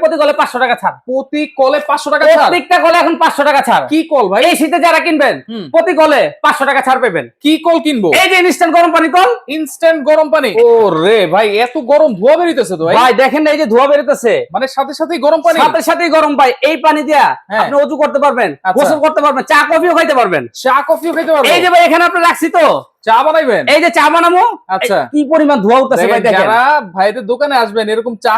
প্রতি কলে পাঁচশো টাকা ছাড়। প্রতি কলে পাঁচশো টাকা ছাড়? প্রত্যেকটা কলে এখন পাঁচশো টাকা ছাড়। কি কল ভাই? এই শীতে যারা কিনবেন প্রতি কলে পাঁচশো টাকা ছাড় পাবেন। কি কল কিনবো? এই যে ইনস্ট্যান্ট গরম পানি কল। ইনস্ট্যান্ট গরম পানি? ও রে ভাই এত গরম ধোয়া বেরিতেছে তো ভাই। দেখেন না এই যে ধোয়া বেরোতেছে। মানে সাথে সাথে গরম পানি? সাথে সাথেই গরম ভাই এই পানি দিয়া হ্যাঁ। আপনি অজু করতে পারবেন আচ্ছা। গোসল করতে পারবেন চা কফিও খাইতে পারবেন। চা কফিও খেতে পারব? এই যে ভাই এখানে আপনি রাখছি তো। চা বানাইবেন? এই যে চা বানাবো আচ্ছা। কি পরিমাণ ধোয়া উঠতেছে ভাই দেখেন, যারা ভাইদের দোকানে আসবেন এরকম চা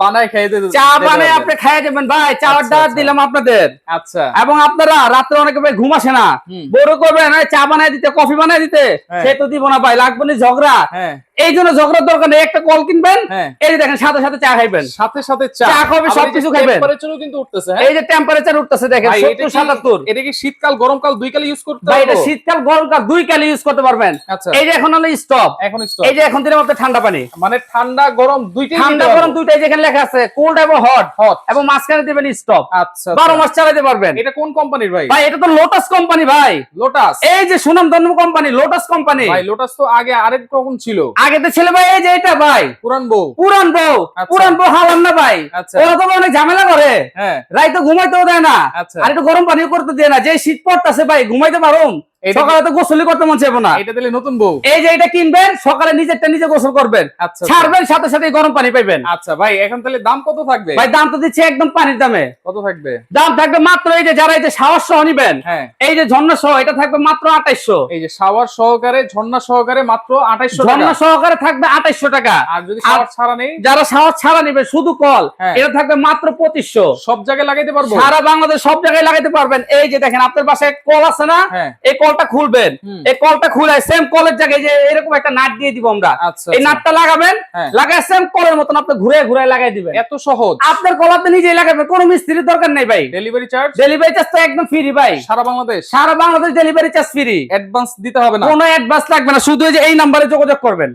বানায় খাইতে চা বানায় আপনি খেয়ে যাবেন ভাই চা আচ্ছা, অর্ডার আচ্ছা। দিলাম আপনাদের। আচ্ছা। এবং আপনারা রাত্রে অনেকে ভাই ঘুম আসে না। বড় করবেন চা বানায় দিতে কফি বানায় দিতে হ্যাঁ। সে তো দিব না ভাই লাগবে না ঝগড়া। হ্যাঁ। এই জন্য ঝগড়ার দরকার নেই একটা কল কিনবেন হ্যাঁ। এই যে দেখেন সাথে সাথে চা খাইবেন। সাথে সাথে চা। চা, কফি সবকিছু খাইবেন। টেম্পারেচারও কিন্তু উঠতেছে হ্যাঁ? এই যে টেম্পারেচার উঠতেছে দেখেন ভাই, এটা সত্তর কি- সাতাত্তর। এটা কি শীতকাল গরমকাল দুই কালে ইউজ করতে ভাই এটা শীতকাল গরমকাল দুই কালে ইউজ করতে পারবেন। আচ্ছা। এই যে এখন হলো স্টপ এখন stop। এই যে এখন দিলাম আপনার ঠান্ডা পানি। মানে ঠান্ডা গরম দুইটাই ঠান্ডা গরম দুইটাই যেখানে লেখা আছে কোল্ড এবং হট হট এবং মাঝখানে দিবেন স্টপ আচ্ছা বারো আচ্ছা। মাস চালাতে পারবেন। এটা কোন কোম্পানির ভাই? ভাই এটা তো লোটাস কোম্পানি ভাই। লোটাস এই যে সুনাম ধন্য কোম্পানি লোটাস কোম্পানি ভাই লোটাস তো আগে আরেক রকম ছিল। আগে তো ছেলে ভাই এই যে এটা ভাই। পুরান বউ। পুরান বউ। আচ্ছা। পুরান বউ হালাম না ভাই। আচ্ছা। ওরা তো অনেক ঝামেলা করে। রাই রাইতে ঘুমাইতেও দেয় না। আচ্ছা। আর একটু গরম পানিও করতে দেয় না। যে শীত পড়তেছে ভাই ঘুমাইতে এটা- সকালে তো গোসলই করতে মন চাইব না। এটা দিলে নতুন বউ। এই যে এটা কিনবেন সকালে নিজেরটা নিজে গোসল করবেন। আচ্ছা আচ্ছা। ছাড়বেন সাথে সাথে গরম পানি পাইবেন। আচ্ছা ভাই এখন তাহলে দাম কত থাকবে? ভাই দাম তো দিচ্ছে একদম পানির দামে। কত থাকবে? দাম থাকবে মাত্র এই যে যারা এই যে সহ নিবেন হ্যাঁ। এই যে ঝর্ণা সহ এটা থাকবে মাত্র আঠাইশো এই যে শাওয়ার সহকারে ঝর্ণা সহকারে মাত্র আঠাইশো টাকা। ঝর্ণা সহকারে থাকবে আঠাইশো টাকা। আর যদি শাওয়ার ছাড়া নেই? যারা সাহস ছাড়া নিবে শুধু কল হ্যাঁ। এটা থাকবে মাত্র পঁচিশশো। সব জায়গায় লাগাইতে পারব? সারা বাংলাদেশ সব জায়গায় লাগাইতে পারবেন। এই যে দেখেন আপনার বাসায় কল আছে না? হ্যাঁ। এই কলটা খুলবেন। এই কলটা খুলে সেম কলের জায়গায় যে এরকম একটা নাট দিয়ে দিব আমরা। আচ্ছা এই আচ্ছা। নাটটা লাগাবেন লাগায় লাগাই সেম কলের মতন আপনি ঘুরে ঘুরে লাগাই দিবেন। এত সহজ। আপনার কল আপনি নিজেই লাগাবেন কোনো মিস্ত্রির দরকার নেই ভাই। ডেলিভারি চার্জ ডেলিভারি চার্জ তো একদম ফ্রি ভাই। সারা বাংলাদেশ? সারা Bangladesh delivery charge free advance দিতে হবে না। কোনো অ্যাডভান্স লাগবে না শুধু এই যে এই নাম্বারে যোগাযোগ করবেন।